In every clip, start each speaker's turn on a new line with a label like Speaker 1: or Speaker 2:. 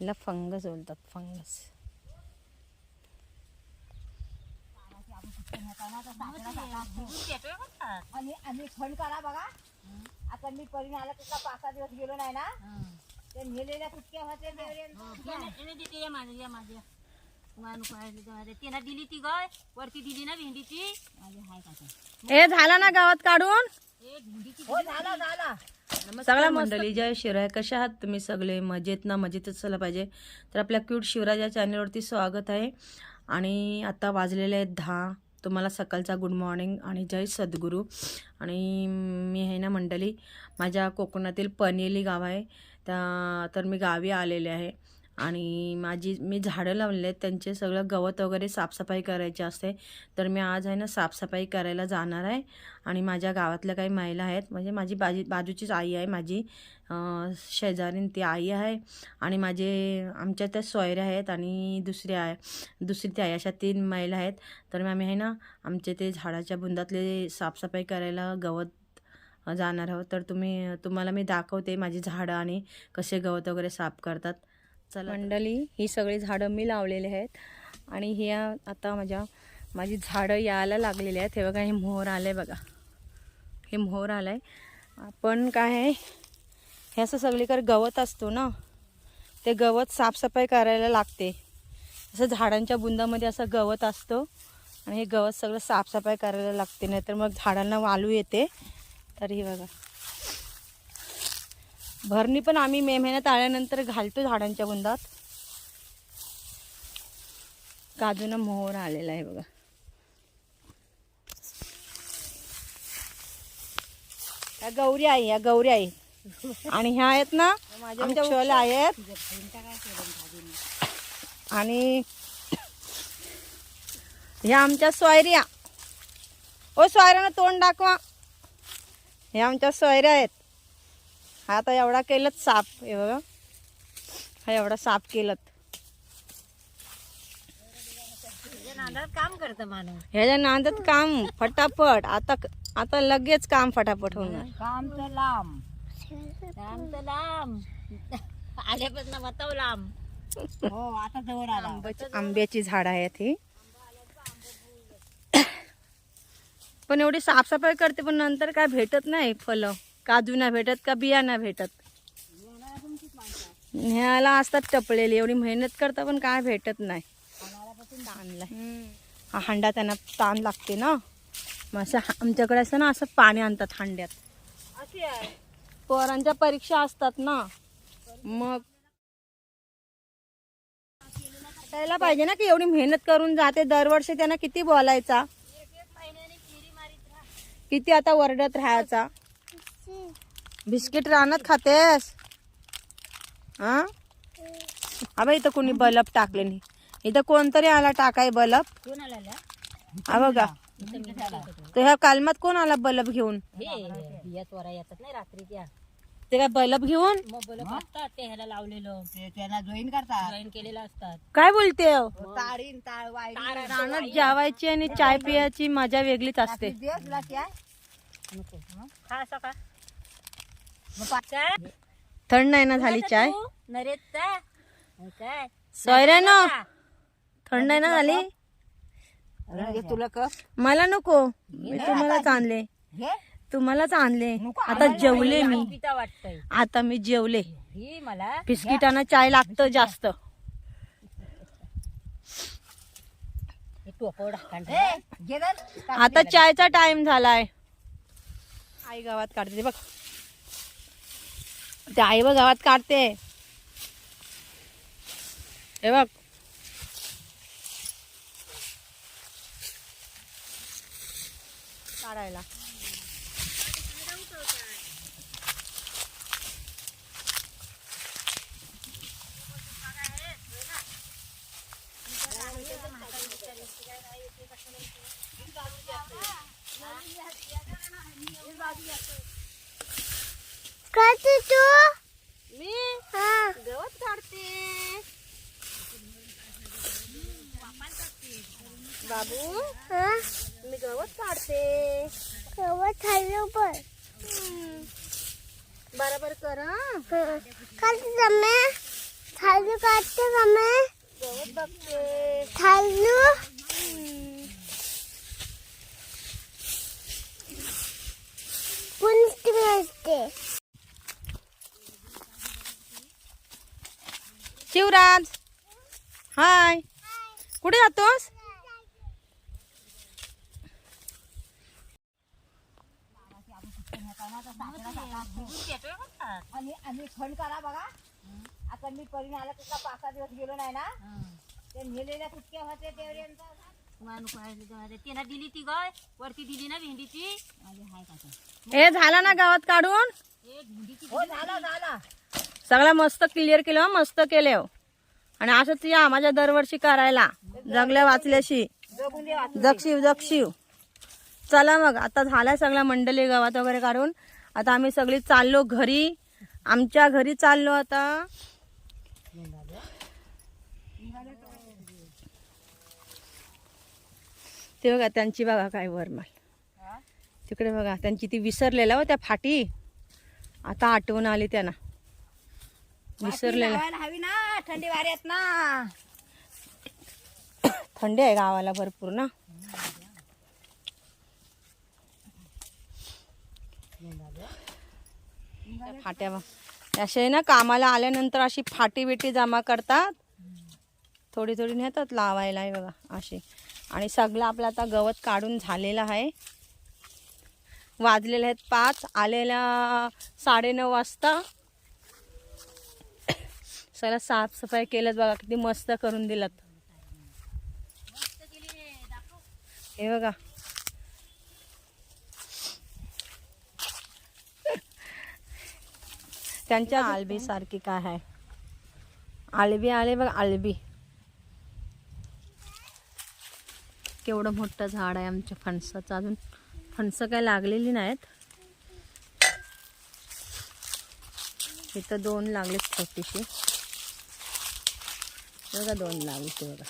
Speaker 1: हिला फंगस बोलतात फंगस.
Speaker 2: आणि आम्ही करा बघा. आता मी परीने आला तिथला पाच सहा दिवस गेलो नाही ना. ते नेलेल्या कुटक्या होते
Speaker 3: तिला दिली ती गाय वरती दिली ना भेंडीची.
Speaker 1: हे झाला ना गावात काढून?
Speaker 2: हो झाला झाला.
Speaker 1: सगळ्या मंडळी जय शिवराय. कशा आहात तुम्ही सगळे? मजेत ना? मजेतच झालं पाहिजे. तर आपल्या क्यूट शिवराज या चॅनलवरती स्वागत आहे. आणि आता वाजलेले आहेत दहा. तुम्हाला सकाळचा गुड मॉर्निंग आणि जय सद्गुरू. आणि मी आहे ना मंडळी माझ्या कोकणातील पनेली गाव आहे. त्या तर मी गावी आलेले आहे. आणि माझी मी झाडं लावलेले आहेत. त्यांचे सगळं गवत वगैरे साफसफाई करायची असते. तर मी आज आहे ना साफसफाई करायला जाणार आहे. आणि माझ्या गावातल्या काही महिला आहेत. म्हणजे माझी बाजी बाजूचीच आई आहे माझी. शेजारीन ती आई आहे. आणि माझे आमच्या त्या सोयऱ्या आहेत आणि दुसऱ्या आहे दुसरी ती आई अशा तीन महिला आहेत. तर मग आम्ही आहे ना आमचे ते झाडाच्या बुंदातले साफसफाई करायला गवत जाणार आहोत. तर तुम्ही तुम्हाला मी दाखवते माझी झाडं आणि कसे गवत वगैरे साफ करतात. चला मंडळी ही सगळी झाडं मी लावलेली आहेत. आणि ह्या आता माझ्या माझी झाडं यायला लागलेली आहेत. हे बघा हे मोहर आलं आहे बघा. हे मोहर आलं आहे पण काय आहे हे असं सगळीकडे गवत असतो ना? ते गवत साफसफाई करायला लागते. असं झाडांच्या बुंदामध्ये असं गवत असतो. आणि हे गवत सगळं साफसफाई करायला लागते. नाहीतर मग झाडांना वालू येते. तर हे बघा. भरणी पण आम्ही मे महिन्यात आल्यानंतर घालतो झाडांच्या बुंदात. काजूनं मोहर आलेला आहे बघा. या गौरी आहे या गौरी आहे आणि ह्या आहेत ना वृक्षाला आहेत. आणि ह्या आमच्या सोयऱ्या. ओ सोयऱ्यानं तोंड दाखवा. ह्या आमच्या सोयऱ्या आहेत. हा आता एवढा केलंच साफ हे बघा. हा एवढा साफ केलं
Speaker 2: नांदात काम करतं माणूस.
Speaker 1: ह्याच्या नांदत काम फटाफट. आता आता लगेच काम फटाफट होणार.
Speaker 2: काम तर लांब.
Speaker 3: लांब तर लांब. आल्यापासून बताव लांब.
Speaker 2: हो आता जवळ आला.
Speaker 1: आंब्याची आंब्याची झाड आहेत ही. पण एवढी साफसफाई करते पण नंतर काय भेटत नाही फलं काजू नाही भेटत का बिया नाही भेटत? ह्याला असतात टपलेली एवढी मेहनत करता पण काय भेटत नाही. ताणलाय. हा हांडा त्यांना ताण लागते ना. मग असं आमच्याकडे असं ना असं पाणी आणतात हांड्यात. पोरांच्या परीक्षा असतात ना. मग त्याला पाहिजे ना की एवढी मेहनत करून जाते. दरवर्षी त्यांना किती बोलायचा? किती आता वरडत राहायचा? बिस्किट रानात खातेस? हा? अबा इथं कोणी बलब टाकले नाही. इथं कोणतरी आला टाकाय बलब? हा बघा. तर ह्या कालमात कोण आला बलब घेऊन?
Speaker 3: हे
Speaker 1: ते काय बलब घेऊन?
Speaker 3: मग बोलत असतात ते ह्याला लावलेलं.
Speaker 2: ते त्याला जॉईन करतात.
Speaker 3: जॉईन केलेलं असतात.
Speaker 1: काय बोलते हो? रानात जेवायची आणि चाय पियाची मजा वेगळीच असते.
Speaker 3: हं? खा असं का मग पा- काय?
Speaker 1: थंड नाही ना झाली चाय?
Speaker 3: काय
Speaker 1: सोयऱ्यानं थंड नाही ना झाली?
Speaker 2: तुला कप.
Speaker 1: मला नको. मी तुम्हालाच आणले. तुम्हालाच आणले. आता जेवले मी. आता मी जेवले.
Speaker 3: ही मला.
Speaker 1: बिस्किटानं चाय लागतं जास्त.
Speaker 3: हे
Speaker 2: ना.
Speaker 1: आता चायचा टाइम झालाय. आई गावात काढते बघ. ते आई बघ गावात काढते. हे बघ. काढायला
Speaker 4: करते तू
Speaker 1: मी
Speaker 4: हा
Speaker 1: गवत काढते बाबू?
Speaker 4: हा?
Speaker 1: मी गवत काढते.
Speaker 4: केव्हा खाल्लं पण.
Speaker 1: बरोबर कर हं.
Speaker 4: खाली जमे खाल्लं काढते मम्मी
Speaker 2: गवत बघते.
Speaker 4: असते
Speaker 1: शिवराज हाय. कुठे जातोस?
Speaker 2: आणि आणि खंड करा बघा आता मी परीने आला तिथला पाच सहा दिवस गेलो नाही ना ते नेलेल्या कुटक्या होते तेवढ्यांचा
Speaker 3: तिनं दिली ती गय वरती दिली ना भेंडीची
Speaker 1: हे झाला ना गावात काढून?
Speaker 2: हो झाला झाला
Speaker 1: सगळं मस्त क्लिअर केलं हं, मस्त केले हो. आणि असंच या माझ्या दरवर्षी करायला जगल्या वाचल्याशी.
Speaker 2: जगून दे
Speaker 1: जगशिव जगशिव. चला मग आता झालाय सगळा मंडळी गावात वगैरे काढून. आता आम्ही सगळी चाललो घरी. आमच्या घरी चाललो आता. ते बघा त्यांची बघा काय वरमाल. तिकडे बघा त्यांची ती विसरलेला हो त्या फाटी. आता आठवण आली त्यांना. विसरलेला.
Speaker 2: हवी ना थंडी वाऱ्यात ना.
Speaker 1: थंडी आहे गावाला भरपूर ना. फाट्या असे ना कामाला आल्यानंतर अशी फाटी बिटी जमा करतात. थोडी थोडी नेतात लावायला बघा अशी. आणि सगळं आपलं आता गवत काढून झालेलं आहे. वाजलेले आहेत पाच आलेल्या साडेनऊ वाजता. सगळं साफसफाई केलं बघा किती मस्त करून दिलं हे बघा त्यांच्या आलबी सारखी काय आहे? आलबी आले बघ आलबी केवढं मोठं झाड आहे आमच्या फणसाचं. अजून फणसं काय लागलेली नाहीत. इथं दोन लागले छोटीशी. बघा दोन लागले ते बघा.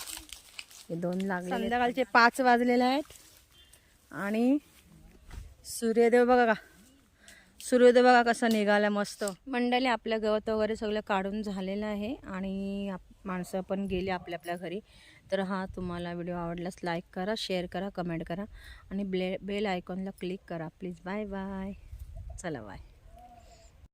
Speaker 1: हे दोन लागले संध्याकाळचे पाच वाजलेले आहेत. आणि सूर्योदय बघा का सूर्योदय बघा कसा निघाला मस्त. मंडळी आपलं गवत वगैरे सगळं काढून झालेलं आहे आणि आप- माणसं पण गेली आपल्या आपल्या घरी. तर हा तुम्हाला व्हिडिओ आवडल्यास लाईक करा शेअर करा कमेंट करा आणि ब्ले बेल आयकॉनला क्लिक करा. प्लीज बाय बाय चला बाय